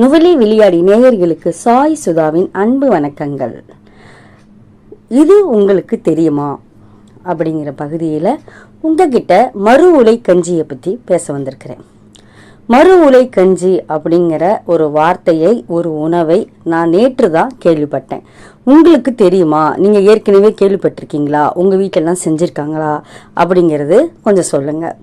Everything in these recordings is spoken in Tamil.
நுவலி விளையாடி நேயர்களுக்கு சாய் சுதாவின் அன்பு வணக்கங்கள். இது உங்களுக்கு தெரியுமா? அப்படிங்கிற பகுதியில் உங்ககிட்ட மறு உலை கஞ்சியை பற்றி பேச வந்திருக்கிறேன். மறு உலை கஞ்சி அப்படிங்கிற ஒரு வார்த்தையை ஒரு உணவை நான் நேற்று தான் கேள்விப்பட்டேன். உங்களுக்கு தெரியுமா? நீங்கள் ஏற்கனவே கேள்விப்பட்டிருக்கீங்களா? உங்கள் வீட்டிலலாம் செஞ்சுருக்காங்களா? அப்படிங்கிறது கொஞ்சம் சொல்லுங்கள்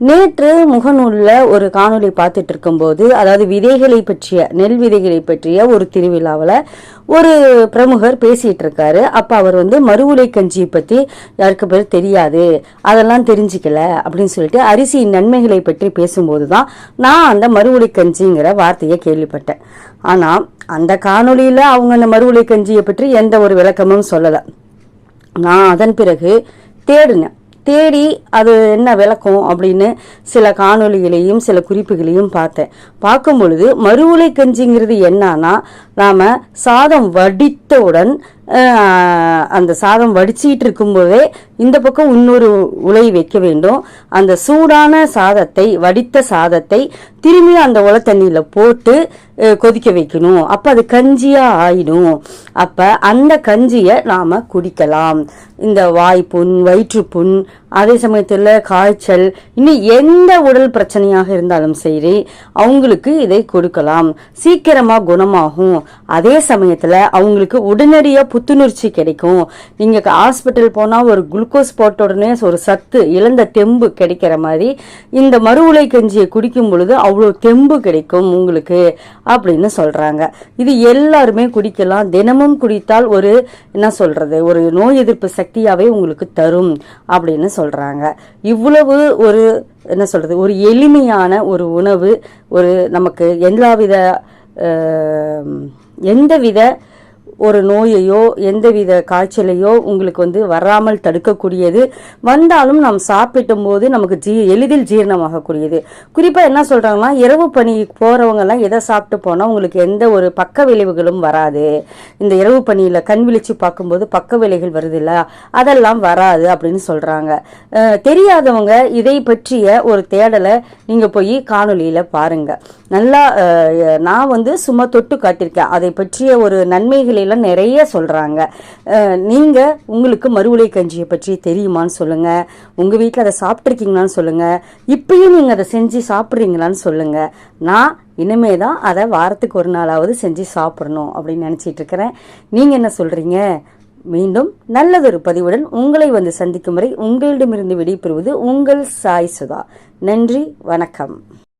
நேற்று முகநூலில் ஒரு காணொளி பார்த்துட்டு இருக்கும்போது அதாவது விதைகளை பற்றிய நெல் விதைகளை பற்றிய ஒரு திருவிழாவில் ஒரு பிரமுகர் பேசிகிட்டு இருக்காரு அப்போ அவர் வந்து மறுவுலை கஞ்சியை பற்றி யாருக்கு பேர் தெரியாது அதெல்லாம் தெரிஞ்சிக்கல அப்படின்னு சொல்லிட்டு அரிசியின் நன்மைகளை பற்றி பேசும்போது தான் நான் அந்த மறுவுலை கஞ்சிங்கிற வார்த்தையை கேள்விப்பட்டேன். ஆனால் அந்த காணொளியில் அவங்க அந்த மறுவுலை கஞ்சியை பற்றி எந்த ஒரு விளக்கமும் சொல்லலை. நான் அதன் பிறகு தேடினேன். தேடி அது என்ன விளக்கம் அப்படின்னு சில காணொளிகளையும் சில குறிப்புகளையும் பார்த்தேன். பார்க்கும் பொழுது மறுவுலை கஞ்சிங்கிறது என்னன்னா நாம் சாதம் வடித்தவுடன் அந்த சாதம் வடிச்சிட்டு இருக்கும்போதே இந்த பக்கம் இன்னொரு உலை வைக்க வேண்டும். அந்த சூடான சாதத்தை வடித்த சாதத்தை திரும்பி அந்த உலை தண்ணியில் போட்டு கொதிக்க வைக்கணும். அப்போ அது கஞ்சியாக ஆயிடும். அப்போ அந்த கஞ்சியை நாம் குடிக்கலாம். இந்த வாய்ப்புண் வயிற்றுப்புண் அதே சமயத்தில் காய்ச்சல் இன்னும் எந்த உடல் பிரச்சனையாக இருந்தாலும் சரி அவங்களுக்கு இதை கொடுக்கலாம். சீக்கிரமாக குணமாகும். அதே சமயத்தில் அவங்களுக்கு உடனடியாக புத்துணர்ச்சி கிடைக்கும். நீங்கள் ஹாஸ்பிட்டல் போனால் ஒரு குளுக்கோஸ் போட்ட உடனே ஒரு சத்து இழந்த தெம்பு கிடைக்கிற மாதிரி இந்த மறு உலை கஞ்சியை குடிக்கும் பொழுது அவ்வளோ தெம்பு கிடைக்கும் உங்களுக்கு அப்படின்னு சொல்கிறாங்க இது எல்லாருமே குடிக்கலாம். தினமும் குடித்தால் ஒரு என்ன சொல்கிறது ஒரு நோய் எதிர்ப்பு சக்தியாகவே உங்களுக்கு தரும் அப்படின்னு சொல்கிறாங்க இவ்வளவு ஒரு என்ன சொல்கிறது ஒரு எளிமையான ஒரு உணவு ஒரு நமக்கு எல்லாவித எந்த வித ஒரு நோயையோ எந்தவித காய்ச்சலையோ உங்களுக்கு வந்து வராமல் தடுக்கக்கூடியது. வந்தாலும் நாம் சாப்பிட்டும் போது நமக்கு ஜீ எளிதில் ஜீரணமாகக்கூடியது. குறிப்பாக என்ன சொல்கிறாங்கன்னா இரவு பணி போகிறவங்கெல்லாம் எதை சாப்பிட்டு போனால் உங்களுக்கு எந்த ஒரு பக்க விளைவுகளும் வராது. இந்த இரவு பணியில் கண் விழிச்சு பார்க்கும்போது பக்க விளைவுகள் வருது இல்ல அதெல்லாம் வராது அப்படின்னு சொல்கிறாங்க தெரியாதவங்க இதை பற்றிய ஒரு தேடலை நீங்கள் போய் காணொளியில் பாருங்கள் நல்லா நான் வந்து சும்மா தொட்டு காட்டியிருக்கேன். அதை பற்றிய ஒரு நன்மைகளை பற்றியெல்லாம் நிறைய சொல்கிறாங்க நீங்கள் உங்களுக்கு மறுவுலை கஞ்சியை பற்றி தெரியுமான்னு சொல்லுங்கள் உங்கள் வீட்டில் அதை சாப்பிட்ருக்கீங்களான்னு சொல்லுங்கள் இப்பயும் நீங்கள் அதை செஞ்சு சாப்பிட்றீங்களான்னு சொல்லுங்கள் நான் இனிமே தான் அதை வாரத்துக்கு ஒரு நாளாவது செஞ்சு சாப்பிடணும் அப்படின்னு நினச்சிட்டு இருக்கிறேன். நீங்கள் என்ன சொல்கிறீங்க மீண்டும் நல்லதொரு பதிவுடன் உங்களை வந்து சந்திக்கும் வரை உங்களிடமிருந்து விடைபெறுவது உங்கள் சாய் சுதா. நன்றி வணக்கம்.